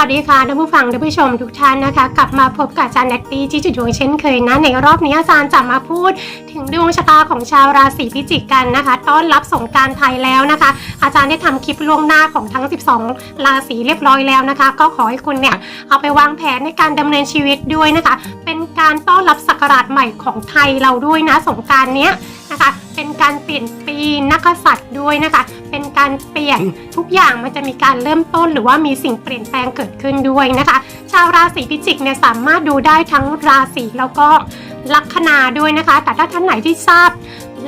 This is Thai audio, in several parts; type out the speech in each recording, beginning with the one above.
วัสดีค่ะท่านผู้ฟังท่านผู้ชมทุกท่านนะคะ กลับมาพบกับอาจารย์แนตตี้ที่จุดดวงเช่นเคยนะ ในรอบนี้อาจารย์จะมาพูดถึงดวงชะตาของชาวราศีพิจิกกันนะคะ ต้อนรับสงการไทยแล้วนะคะ อาจารย์ได้ทำคลิปล่วงหน้าของทั้ง 12 ราศีเรียบร้อยแล้วนะคะ ก็ขอให้คุณเนี่ยเอาไปวางแผนในการดำเนินชีวิตด้วยนะคะ เป็นการต้อนรับศักราชใหม่ของไทยเราด้วยนะสงการเนี้ยนะคะ เป็นการเปลี่ยนปีนักกษัตริย์ด้วยนะคะ เป็นการเปลี่ยนทุกอย่างมันจะมีการเริ่มต้น หรือว่ามีสิ่งเปลี่ยนแปลงเกิดขึ้นด้วยนะคะ ชาวราศีพิจิกเนี่ยสามารถดูได้ทั้งราศีแล้วก็ลัคนาด้วยนะคะ แต่ถ้าท่านไหนที่ทราบ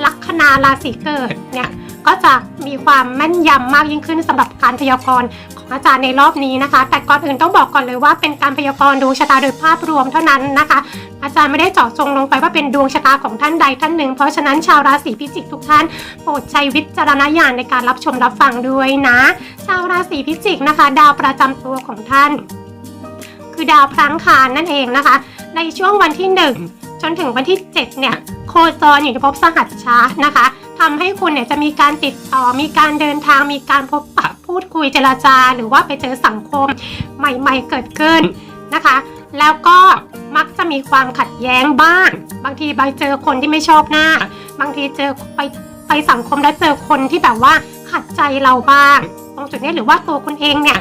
ลัคนาราศีเกิดเนี่ยก็จะมีความแม่นยำมากยิ่งขึ้นสำหรับการพยากรณ์ อาจารย์ในรอบนี้นะคะ แต่ก่อนอื่นต้องบอกก่อนเลยว่าเป็นการพยากรณ์ดวงชะตาโดยภาพรวมเท่านั้นนะคะ อาจารย์ไม่ได้เจาะจงลงไปว่าเป็นดวงชะตาของท่านใดท่านหนึ่ง เพราะฉะนั้นชาวราศีพิจิกทุกท่านโปรดใช้วิจารณญาณในการรับชมรับฟังด้วยนะ ชาวราศีพิจิกนะคะ ดาวประจำตัวของท่าน คือดาวพลังคารนั่นเองนะคะ ในช่วงวันที่ 1 จนถึงวันที่ 7 เนี่ย โคจรอยู่ในภพสหัสชานะคะ ทำให้คุณเนี่ยจะมีการติดต่อมีการเดินทางมีการพบปะพูดคุยเจรจา หรือว่าไปเจอสังคมใหม่ๆเกิดขึ้นนะคะ แล้วก็มักจะมีความขัดแย้งบ้าง บางทีไปเจอคนที่ไม่ชอบหน้า บางทีเจอไปไปสังคมแล้วเจอคนที่แบบว่าขัดใจเราบ้าง ตรงจุดนี้หรือว่าตัวคุณเองเนี่ย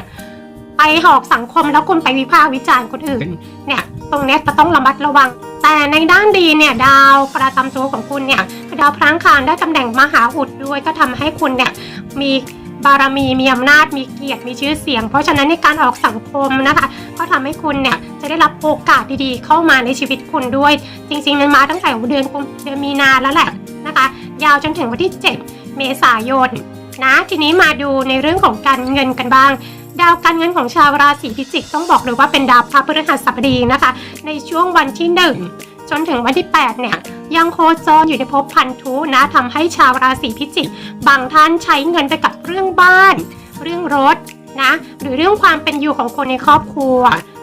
ไปหอกสังคมแล้วคุณไปวิพากษ์วิจารณ์คนอื่น เนี่ย ตรงเนี้ยจะต้องระมัดระวัง แต่ในด้านดีเนี่ยดาวประจำตัวของคุณเนี่ยคือ ดาวพลังคารได้ตำแหน่งมหาอุดด้วยก็ทำให้คุณเนี่ยมีบารมีมีอำนาจมีเกียรติมีชื่อเสียง เพราะฉะนั้นในการออกสังคมนะคะก็ทำให้คุณเนี่ยจะได้รับโอกาสดีๆ เข้ามาในชีวิตคุณด้วย จริงๆมันมาตั้งแต่เดือนกุมเดือนมีนาแล้วแหละนะคะ ยาวจนถึงวันที่ 7 เมษายนนะทีนี้มาดูในเรื่องของการเงินกันบ้าง ดาวการเงินของชาวราศีพิจิกต้องบอกเลยว่าเป็นดาวพระพฤหัสบดีนะคะ ในช่วงวันที่ 1 จนถึงวันที่ 8 เนี่ย ยังโคจรอยู่ในภพพันธุนะทำให้ชาวราศีพิจิกบางท่านใช้เงินไปกับเรื่องบ้าน เรื่องรถนะ หรือเรื่องความเป็นอยู่ของคนในครอบครัว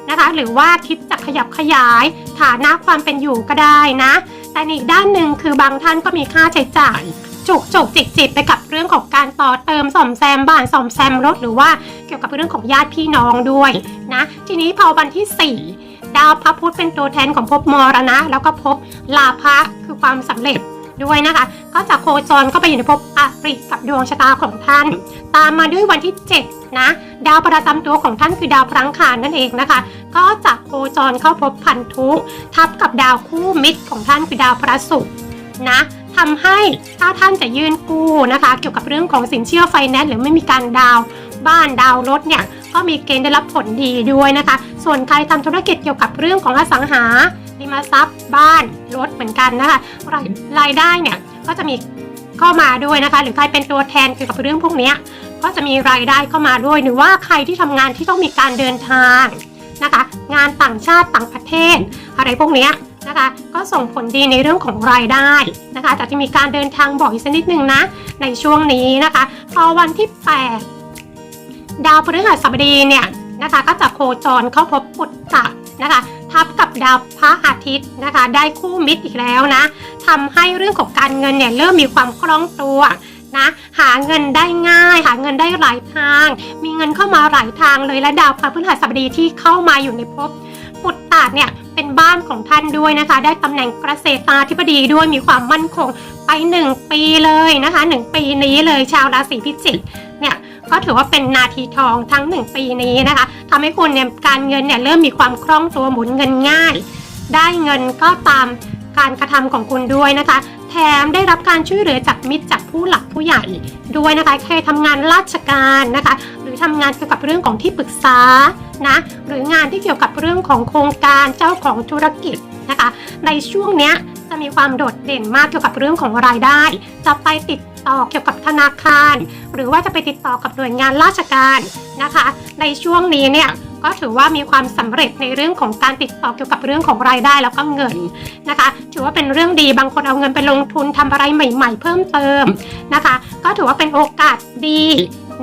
นะคะ หรือว่าคิดจะขยับขยายฐานะความเป็นอยู่ก็ได้นะ แต่ในอีกด้านหนึ่งคือบางท่านก็มีค่าใช้จ่ายจุกจุกจิกจิกไปกับเรื่องของการต่อเติมซ่อมแซมบ้านซ่อมแซมรถหรือว่าเกี่ยวกับเรื่องของญาติพี่น้องด้วยนะ ทีนี้พอวันที่ 4 ดาวพระพุธเป็นตัวแทนของภพมรณะ แล้วก็ภพลาภะคือความสำเร็จด้วยนะคะ ก็จะโคจรเข้าไปอยู่ในภพอริกับดวงชะตาของท่าน ตามมาด้วยวันที่ 7 นะ ดาวประจำตัวของท่านคือดาวพลังคารนั่นเองนะคะ ก็จะโคจรเข้าพบพันธุทับกับดาวคู่มิตรของท่านคือดาวพระศุกร์นะทำให้ถ้าท่านจะยื่นกู้นะคะ เกี่ยวกับเรื่องของสินเชื่อไฟแนนซ์หรือไม่มีการดาวบ้านดาวรถเนี่ยก็มีเกณฑ์ได้รับผลดีด้วยนะคะ ส่วนใครทำธุรกิจเกี่ยวกับเรื่องของอสังหาริมทรัพย์ บ้านรถเหมือนกันนะคะรายรายได้เนี่ยก็จะมีเข้ามาด้วยนะคะ หรือใครเป็นตัวแทนเกี่ยวกับเรื่องพวกนี้ก็จะมีรายได้เข้ามาด้วย หรือว่าใครที่ทำงานที่ต้องมีการเดินทางนะคะ งานต่างชาติต่างประเทศ อะไรพวกนี้นะคะ ก็ส่งผลดีในเรื่องของรายได้นะคะ แต่จะมีการเดินทางบ่อยสักนิดนึงนะ ในช่วงนี้นะคะ พอวันที่ 8 ดาวพฤหัสบดีเนี่ย นะคะ ก็จะโคจรเข้าพบปุตตะนะคะทับกับดาวพระอาทิตย์นะคะ ได้คู่มิตรอีกแล้วนะทำให้เรื่องของการเงินเนี่ยเริ่มมีความคล่องตัวนะหาเงินได้ง่าย หาเงินได้หลายทาง มีเงินเข้ามาหลายทางเลยและดาวพระพฤหัสบดีที่เข้ามาอยู่ในภพปุตตะเนี่ยเป็นบ้านของท่านด้วยนะคะ ได้ตำแหน่งเกษตราธิบดีด้วยมีความมั่นคงไปหนึ่งปีเลยนะคะหนึ่งปีนี้เลยชาวราศีพิจิกเนี่ย ก็ถือว่าเป็นนาทีทองทั้ง 1 ปีนี้นะคะทำให้คุณเนี่ยการเงินเนี่ยเริ่มมีความคล่องตัวหมุนเงินง่าย ได้เงินก็ตามการกระทำของคุณด้วยนะคะ แถมได้รับการช่วยเหลือจากมิตรจากผู้หลักผู้ใหญ่ด้วยนะคะใครทำงานราชการนะคะ หรือทำงานเกี่ยวกับเรื่องของที่ปรึกษานะหรืองานที่เกี่ยวกับเรื่องของโครงการเจ้าของธุรกิจนะคะ ในช่วงเนี้ยจะมีความโดดเด่นมากเกี่ยวกับเรื่องของรายได้ จะไปติด ต่อเกี่ยวกับธนาคาร หรือว่าจะไปติดต่อกับหน่วยงานราชการนะคะ ในช่วงนี้เนี่ยก็ถือว่ามีความสำเร็จในเรื่องของการติดต่อเกี่ยวกับเรื่องของรายได้แล้วก็เงินนะคะ ถือว่าเป็นเรื่องดีบางคนเอาเงินไปลงทุนทำอะไรใหม่ ๆ เพิ่มเติมนะคะ ก็ถือว่าเป็นโอกาสดี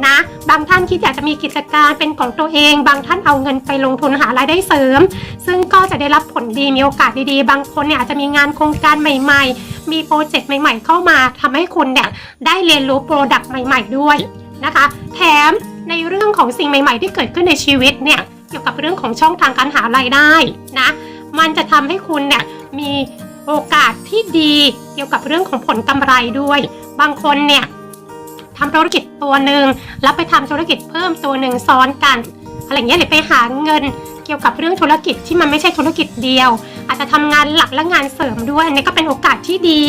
นะบางท่านคิดอยากจะมีกิจการเป็นของตัวเอง บางท่านเอาเงินไปลงทุนหารายได้เสริม ซึ่งก็จะได้รับผลดีมีโอกาสดีๆ บางคนเนี่ยอาจจะมีงานโครงการใหม่ ๆ มีโปรเจกต์ใหม่ ๆ เข้ามาทำให้คุณเนี่ยได้เรียนรู้โปรดักต์ใหม่ ๆ ด้วยนะคะ แถมในเรื่องของสิ่งใหม่ ๆ ที่เกิดขึ้นในชีวิตเนี่ยเกี่ยวกับเรื่องของช่องทางการหารายได้นะ มันจะทำให้คุณเนี่ยมีโอกาสที่ดีเกี่ยวกับเรื่องของผลกำไรด้วย บางคนเนี่ยทำธุรกิจตัวหนึ่งแล้วไปทำธุรกิจเพิ่มตัวหนึ่งซ้อนกันอะไรเงี้ยหรือไปหาเงินเกี่ยวกับเรื่องธุรกิจที่มันไม่ใช่ธุรกิจเดียว จจะทำงานหลักและงานเสริมด้วยอันนี้ก็เป็นโอกาสที่ดี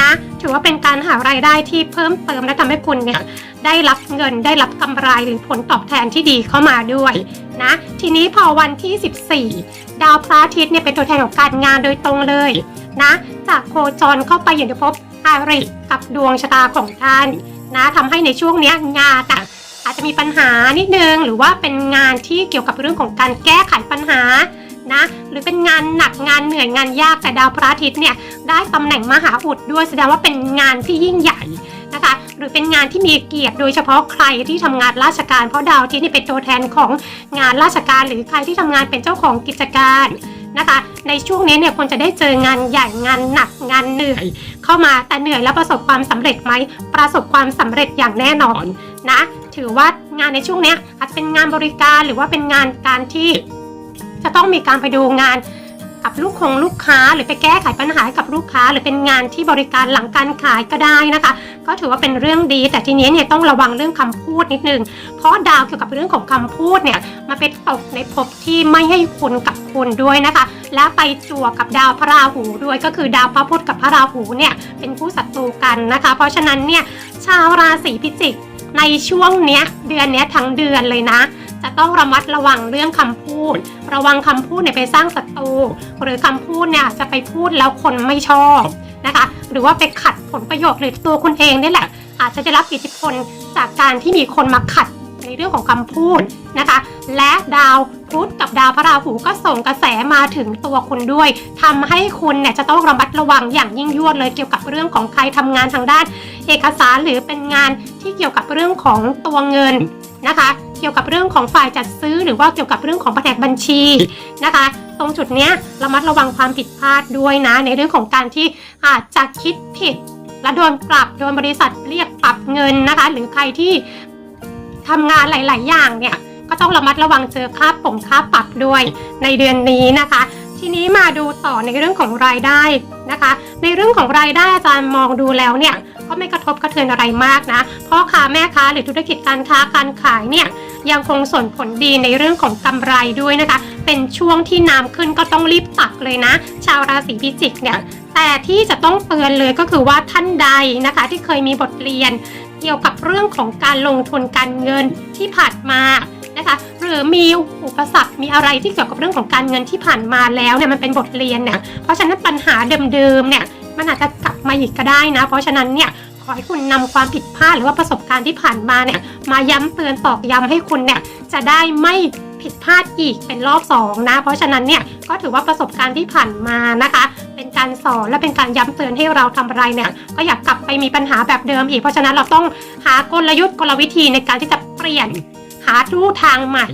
นะ ถือว่าเป็นการหารายได้ที่เพิ่มเติมและทำให้คุณเนี่ยได้รับเงินได้รับกำไรหรือผลตอบแทนที่ดีเข้ามาด้วยนะทีนี้พอวันที่ 14 ดาวพระอาทิตย์เนี่ยเป็นตัวแทนของการงานโดยตรงเลยนะจากโคจรเข้าไปอยู่ในภพอาริกับดวงชะตาของท่านนะทำให้ในช่วงเนี้ยงานอะอาจจะมีปัญหานิดนึง หรือว่าเป็นงานที่เกี่ยวกับเรื่องของการแก้ไขปัญหา นะ หรือเป็นงานหนักงานเหนื่อยงานยากแต่ดาวพระอาทิตย์เนี่ยได้ตำแหน่งมหาอุดด้วยแสดงว่าเป็นงานที่ยิ่งใหญ่นะคะหรือเป็นงานที่มีเกียรติโดยเฉพาะใครที่ทำงานราชการเพราะดาวอาที่นี่เป็นตัวแทนของงานราชการหรือใครที่ทำงานเป็นเจ้าของกิจการนะคะ ในช่วงนี้เนี่ยควรจะได้เจองานใหญ่งานหนักงานเหนื่อยเข้ามาแต่เหนื่อยแล้วประสบความสำเร็จไหมประสบความสำเร็จอย่างแน่นอนนะ ถือว่างานในช่วงนี้อาจจะเป็นงานบริการหรือว่าเป็นงานการที่ จะต้องมีการไปดูงานกับลูกคงลูกค้าหรือไปแก้ไขปัญหาให้กับลูกค้า หรือเป็นงานที่บริการหลังการขายก็ได้นะคะ ก็ถือว่าเป็นเรื่องดี แต่ทีนี้เนี่ยต้องระวังเรื่องคำพูดนิดนึง เพราะดาวเกี่ยวกับเรื่องของคำพูดเนี่ยมาเป็นตกในภพที่ไม่ให้คุณกับคุณด้วยนะคะ และไปจั่วกับดาวพระราหูด้วย ก็คือดาวพระพุธกับพระราหูเนี่ยเป็นคู่ศัตรูกันนะคะ เพราะฉะนั้นเนี่ยชาวราศีพิจิกในช่วงเนี้ยเดือนเนี้ยทั้งเดือนเลยนะ จะต้องระมัดระวังเรื่องคำพูด ระวังคำพูดเนี่ยไปสร้างศัตรูหรือคำพูดเนี่ยจะไปพูดแล้วคนไม่ชอบนะคะ หรือว่าไปขัดผลประโยชน์หรือตัวคุณเองนี่แหละ อาจจะได้รับอิทธิพลจากการที่มีคนมาขัดในเรื่องของคำพูดนะคะ และดาวพุธกับดาวพระราหูก็ส่งกระแสมาถึงตัวคุณด้วยทำให้คุณเนี่ยจะต้องระมัดระวังอย่างยิ่งยวดเลยเกี่ยวกับเรื่องของใครทำงานทางด้าน เอกสารหรือเป็นงานที่เกี่ยวกับเรื่องของตัวเงินนะคะ เกี่ยวกับเรื่องของฝ่ายจัดซื้อ หรือว่าเกี่ยวกับเรื่องของแผนกบัญชีนะคะ ตรงจุดเนี้ยระมัดระวังความผิดพลาดด้วยนะ ในเรื่องของการที่อาจจะคิดผิด และโดนปรับโดนบริษัทเรียกปรับเงินนะคะ หรือใครที่ทำงานหลาย ๆ อย่างเนี่ยก็ต้องระมัดระวังเจอค่าปงค่าปรับด้วยในเดือนนี้นะคะ ทีนี้มาดูต่อในเรื่องของรายได้นะคะ ในเรื่องของรายได้อาจารย์มองดูแล้วเนี่ยก็ไม่กระทบกระเทือนอะไรมากนะพ่อค้าแม่ค้าหรือธุรกิจการค้าการขายเนี่ย ยังคงส่งผลดีในเรื่องของกำไรด้วยนะคะ เป็นช่วงที่น้ำขึ้นก็ต้องรีบตักเลยนะ ชาวราศีพิจิกเนี่ยแต่ที่จะต้องเตือนเลยก็คือว่าท่านใดนะคะ ที่เคยมีบทเรียน เกี่ยวกับเรื่องของการลงทุนการเงินที่ผ่านมานะคะหรือมีอุปสรรคมีอะไรที่เกี่ยวกับเรื่องของการเงินที่ผ่านมาแล้วเนี่ยมันเป็นบทเรียนเนี่ยเพราะฉะนั้นปัญหาเดิมๆเนี่ยมันอาจจะกลับมาอีกก็ได้นะ เพราะฉะนั้นเนี่ยขอให้คุณนำความผิดพลาดหรือว่าประสบการณ์ที่ผ่านมาเนี่ย มาย้ำเตือนตอกย้ำให้คุณเนี่ยจะได้ไม่ผิดพลาดอีกเป็นรอบสองนะเพราะฉะนั้นเนี่ยก็ถือว่าประสบการณ์ที่ผ่านมานะคะ เป็นการสอนและเป็นการย้ำเตือนให้เราทำอะไรเนี่ยก็อยากกลับไปมีปัญหาแบบเดิมอีก เพราะฉะนั้นเราต้องหากลยุทธ์กลวิธีในการที่จะเปลี่ยนหาลู่ทางใหม่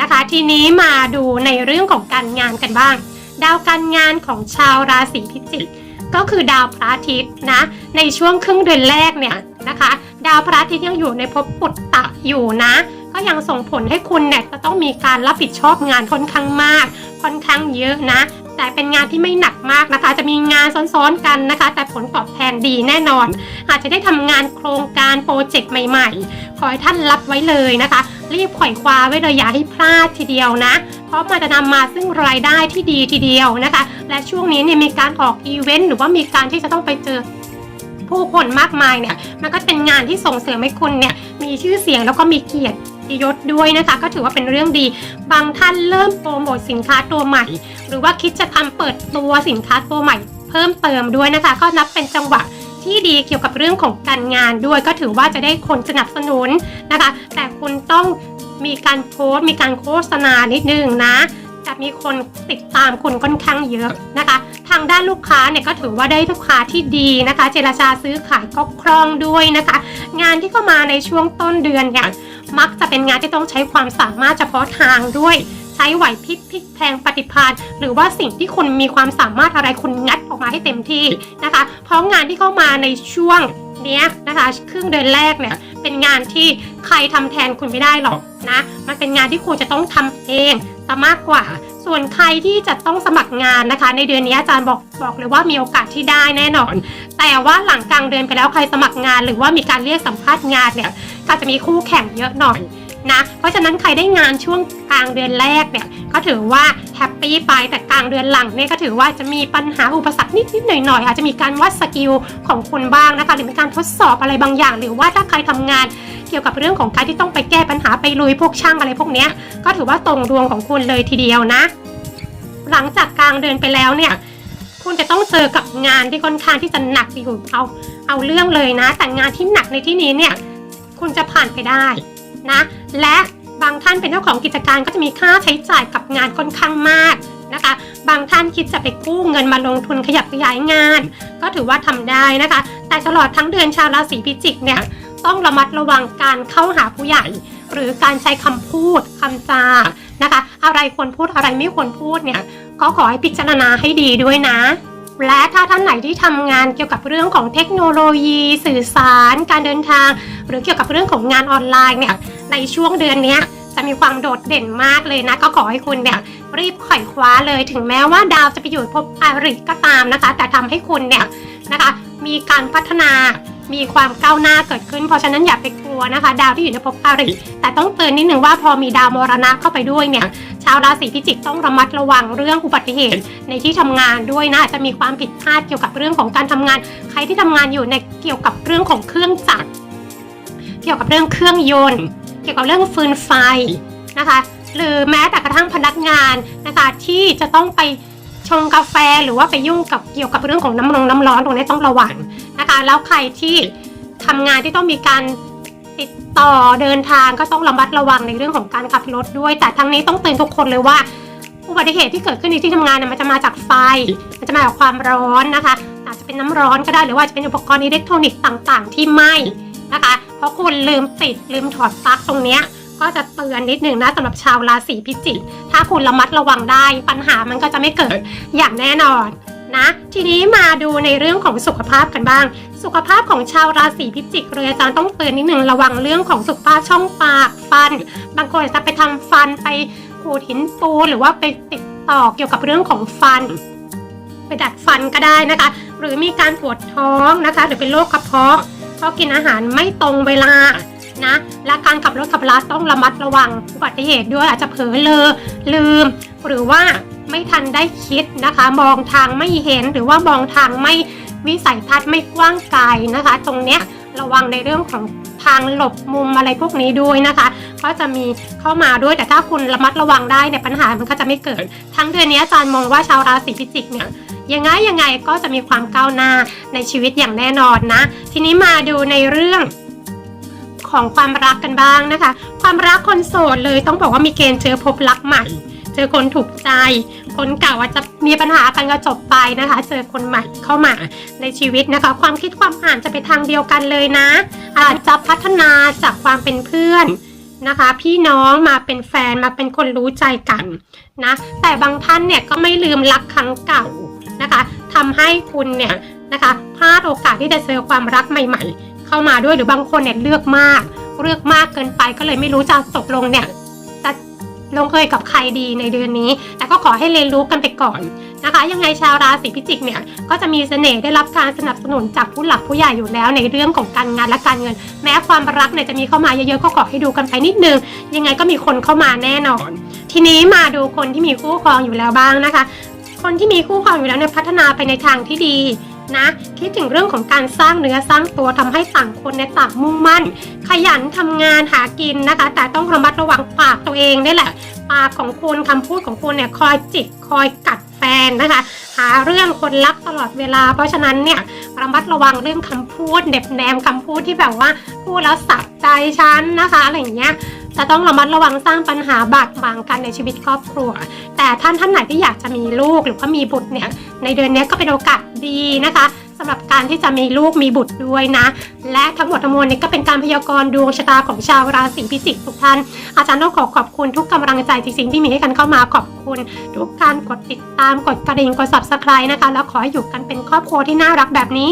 นะคะ ทีนี้มาดูในเรื่องของการงานกันบ้าง ดาวการงานของชาวราศีพิจิกก็คือดาวพระอาทิตย์นะในช่วงครึ่งเดือนแรกเนี่ย นะคะ ดาวพระอาทิตย์ยังอยู่ในภพปุตตะอยู่นะ ก็ยังส่งผลให้คุณเนี่ยจะต้องมีการรับผิดชอบงานค่อนข้างมาก ค่อนข้างเยอะนะ แต่เป็นงานที่ไม่หนักมากนะคะ จะมีงานซ้อนๆกันนะคะ แต่ผลตอบแทนดีแน่นอน อาจจะได้ทำงานโครงการโปรเจกต์ใหม่ ๆ ขอให้ท่านรับไว้เลยนะคะ รีบไขว่คว้าไว้เลยอย่าให้พลาดทีเดียวนะเพราะมันจะนำมาซึ่งรายได้ที่ดีทีเดียวนะคะ และช่วงนี้เนี่ยมีการออกอีเวนต์หรือว่ามีการที่จะต้องไปเจอ ผู้คนมากมายเนี่ย มันก็เป็นงานที่ส่งเสริมให้คุณเนี่ยมีชื่อเสียงแล้วก็มีเกียรติยศด้วยนะคะ ก็ถือว่าเป็นเรื่องดี บางท่านเริ่มโปรโมทสินค้าตัวใหม่ หรือว่าคิดจะทำเปิดตัวสินค้าตัวใหม่ เพิ่มเติมด้วยนะคะ ก็นับเป็นจังหวะที่ดีเกี่ยวกับเรื่องของการงานด้วย ก็ถือว่าจะได้คนสนับสนุนนะคะ แต่คุณต้องมีการโพสต์มีการโฆษณานิดนึงนะ จะมีคนติดตามคุณค่อนข้างเยอะนะคะางด้านลูกค้าเนี่ยก็ถือว่าได้ลูกค้าที่ดีนะคะ เจรจาซื้อขายก็คล่องด้วยนะคะ งานที่เข้ามาในช่วงต้นเดือนเนี่ยมักจะเป็นงานที่ต้องใช้ความสามารถเฉพาะทางด้วยใช้ไหวพริบพลิกแพงปฏิภาณหรือว่าสิ่งที่คุณมีความสามารถอะไรคุณงัดออกมาให้เต็มที่นะคะ เพราะงานที่เข้ามาในช่วงเนี้ยนะคะครึ่งเดือนแรกเนี่ยเป็นงานที่ใครทำแทนคุณไม่ได้หรอกนะ มันเป็นงานที่คุณจะต้องทำเองซะมากกว่า ส่วนใครที่จะต้องสมัครงานนะคะ ในเดือนนี้อาจารย์บอกบอกเลยว่ามีโอกาสที่ได้แน่นอน แต่ว่าหลังกลางเดือนไปแล้วใครสมัครงาน หรือว่ามีการเรียกสัมภาษณ์งานเนี่ยก็จะมีคู่แข่งเยอะหน่อย นะเพราะฉะนั้นใครได้งานช่วงกลางเดือนแรกเนี่ยก็ถือว่าแฮปปี้ไปแต่กลางเดือนหลังเนี่ยก็ถือว่าจะมีปัญหาอุปสรรคนิดๆหน่อยๆอาจจะมีการวัดสกิลของคุณบ้างนะคะหรือมีการทดสอบอะไรบางอย่าง หรือว่าถ้าใครทำงานเกี่ยวกับเรื่องของการที่ต้องไปแก้ปัญหาไปลุยพวกช่างอะไรพวกเนี้ยก็ถือว่าตรงดวงของคุณเลยทีเดียวนะ หลังจากกลางเดือนไปแล้วเนี่ยคุณจะต้องเจอกับงานที่ค่อนข้างที่จะหนักอยู่เอาเอาเรื่องเลยนะ แต่งานที่หนักในที่นี้เนี่ย คุณจะผ่านไปได้ นะ และบางท่านเป็นเจ้าของกิจการก็จะมีค่าใช้จ่ายกับงานค่อนข้างมากนะคะ บางท่านคิดจะไปกู้เงินมาลงทุนขยับขยายงาน ก็ถือว่าทำได้นะคะ แต่ตลอดทั้งเดือนชาวราศีพิจิกเนี่ยต้องระมัดระวังการเข้าหาผู้ใหญ่ หรือการใช้คำพูดคำจานะคะ อะไรควรพูดอะไรไม่ควรพูดเนี่ยก็ขอให้พิจารณาให้ดีด้วยนะ และถ้าท่านไหนที่ทำงานเกี่ยวกับเรื่องของเทคโนโลยี สื่อสาร การเดินทาง หรือเกี่ยวกับเรื่องของงานออนไลน์เนี่ยในช่วงเดือนนี้จะมีความโดดเด่นมากเลยนะ ก็ขอให้คุณเนี่ยรีบไขว่คว้าเลยถึงแม้ว่าดาวจะไปอยู่พบอาริก็ตามนะคะ แต่ทำให้คุณเนี่ยนะคะมีการพัฒนา มีความก้าวหน้าเกิดขึ้น เพราะฉะนั้นอย่าไปกลัวนะคะ ดาวที่อยู่ในภพอาริแต่ต้องเตือนนิดนึงว่าพอมีดาวมรณะเข้าไปด้วยเนี่ยชาวราศีพิจิกต้องระมัดระวังเรื่องอุบัติเหตุในที่ทำงานด้วยนะอาจจะมีความผิดพลาดเกี่ยวกับเรื่องของการทำงาน ใครที่ทำงานอยู่ในเกี่ยวกับเรื่องของเครื่องจักรเกี่ยวกับเรื่องเครื่องยนต์ เกี่ยวกับเรื่องฟืนไฟนะคะ หรือแม้แต่กระทั่งพนักงานนะคะที่จะต้องไป ชงกาแฟหรือว่าไปยุ่งกับเกี่ยวกับเรื่องของน้ำร้อนน้ำร้อนตรงนี้ต้องระวังนะคะ แล้วใครที่ทำงานที่ต้องมีการติดต่อเดินทางก็ต้องระมัดระวังในเรื่องของการขับรถด้วย แต่ทั้งนี้ต้องเตือนทุกคนเลยว่าอุบัติเหตุที่เกิดขึ้นในที่ทำงานเนี่ยมันจะมาจากไฟ มันจะมาจากความร้อนนะคะ อาจจะเป็นน้ำร้อนก็ได้หรือว่าจะเป็นอุปกรณ์อิเล็กทรอนิกส์ต่าง ๆ ที่ไหม้นะคะ เพราะคุณลืมติดลืมถอดปลั๊กตรงเนี้ย ก็จะเตือนนิดหนึ่งนะสำหรับชาวราศีพิจิก ถ้าคุณระมัดระวังได้ปัญหามันก็จะไม่เกิดอย่างแน่นอนนะทีนี้มาดูในเรื่องของสุขภาพกันบ้าง สุขภาพของชาวราศีพิจิกเลยอาจารย์ต้องเตือนนิดหนึ่งระวังเรื่องของสุขภาพช่องปากฟัน บางคนอาจจะไปทำฟันไปขูดหินปูนหรือว่าไปติดต่อเกี่ยวกับเรื่องของฟัน ไปดัดฟันก็ได้นะคะ หรือมีการปวดท้องนะคะ หรือเป็นโรคกระเพาะเพราะกินอาหารไม่ตรงเวลา นะ และการขับรถขับลาต้องระมัดระวังอุบัติเหตุด้วยอาจจะเผลอเลอลืม หรือว่าไม่ทันได้คิดนะคะ มองทางไม่เห็นหรือว่ามองทางไม่วิสัยทัศน์ไม่กว้างไกลนะคะ ตรงเนี้ยระวังในเรื่องของทางหลบมุมอะไรพวกนี้ด้วยนะคะ ก็จะมีเข้ามาด้วยแต่ถ้าคุณระมัดระวังได้เนี่ยปัญหามันก็จะไม่เกิด ทั้งเดือนนี้อาจารย์มองว่าชาวราศีพิจิกเนี่ยยังไงยังไงก็จะมีความก้าวหน้าในชีวิตอย่างแน่นอนนะ ทีนี้มาดูในเรื่อง ของความรักกันบ้างนะคะ ความรักคนโสดเลยต้องบอกว่ามีเกณฑ์เจอพบรักใหม่ เจอคนถูกใจ คนเก่าอาจจะมีปัญหากันก็จบไปนะคะ เจอคนใหม่เข้ามาในชีวิตนะคะ ความคิดความอ่านจะไปทางเดียวกันเลยนะ อาจจะพัฒนาจากความเป็นเพื่อนนะคะ พี่น้องมาเป็นแฟนมาเป็นคนรู้ใจกันนะ แต่บางท่านเนี่ยก็ไม่ลืมรักครั้งเก่านะคะทำให้คุณเนี่ยนะคะพลาดโอกาสที่จะเจอความรักใหม่ ๆ เข้ามาด้วยหรือบางคนเนี่ยเลือกมาก เลือกมากเกินไปก็เลยไม่รู้จะตกลงเนี่ยจะลงเอยกับใครดีในเดือนนี้ แต่ก็ขอให้เรียนรู้กันไปก่อนนะคะ ยังไงชาวราศีพิจิกเนี่ยก็จะมีเสน่ห์ได้รับการสนับสนุนจากผู้หลักผู้ใหญ่อยู่แล้วในเรื่องของการงานและการเงิน แม้ความรักเนี่ยจะมีเข้ามาเยอะๆก็ขอให้ดูกันไปนิดนึง ยังไงก็มีคนเข้ามาแน่นอน ทีนี้มาดูคนที่มีคู่ครองอยู่แล้วบ้างนะคะ คนที่มีคู่ครองอยู่แล้วเนี่ยพัฒนาไปในทางที่ดี นะคิดถึงเรื่องของการสร้างเนื้อสร้างตัวทำให้ต่างคนในยต่างมุ่งมั่น ขยันทำงานหากินนะคะ แต่ต้องระมัดระวังปากตัวเองนี่แหละ ปากของคุณคำพูดของคุณเนี่ยคอยจิกคอยกัดแฟนนะคะ หาเรื่องคนรักตลอดเวลา เพราะฉะนั้นเนี่ยระมัดระวังเรื่องคำพูดเด็บแนมคำพูดที่แบบว่าพูดแล้วสับใจฉันนะคะอะไรอย่างเงี้ย จะต้องระมัดระวังสร้างปัญหาบาดหมางกันในชีวิตครอบครัว แต่ท่านท่านไหนที่อยากจะมีลูกหรือว่ามีบุตรเนี่ยในเดือนนี้ก็เป็นโอกาสดีนะคะสำหรับการที่จะมีลูกมีบุตรด้วยนะ และทั้งหมดทั้งมวลนี้ก็เป็นการพยากรณ์ดวงชะตาของชาวราศีพิจิกทุกท่าน อาจารย์ต้องขอขอบคุณทุกกำลังใจจริงๆที่มีให้กันเข้ามาขอบคุณ ทุกการกดติดตามกดกระดิ่งกด subscribe นะคะ แล้วขอให้อยู่กันเป็นครอบครัวที่น่ารักแบบนี้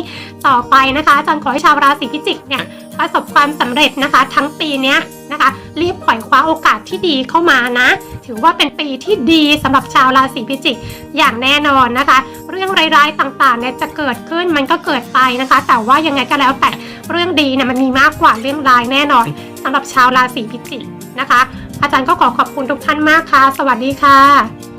ต่อไปนะคะ อาจารย์ขอให้ชาวราศีพิจิกเนี่ยประสบความสำเร็จนะคะ ทั้งปีเนี้ย นะคะ รีบปล่อยคว้าโอกาสที่ดีเข้ามานะ ถือว่าเป็นปีที่ดีสำหรับชาวราศีพิจิกอย่างแน่นอนนะคะ เรื่องร้ายๆต่างๆเนี่ยจะเกิดขึ้นมันก็เกิดไปนะคะ แต่ว่ายังไงก็แล้วแต่เรื่องดีเนี่ยมันมีมากกว่าเรื่องร้ายแน่นอนสำหรับชาวราศีพิจิกนะคะ อาจารย์ก็ขอขอบคุณทุกท่านมากค่ะ สวัสดีค่ะ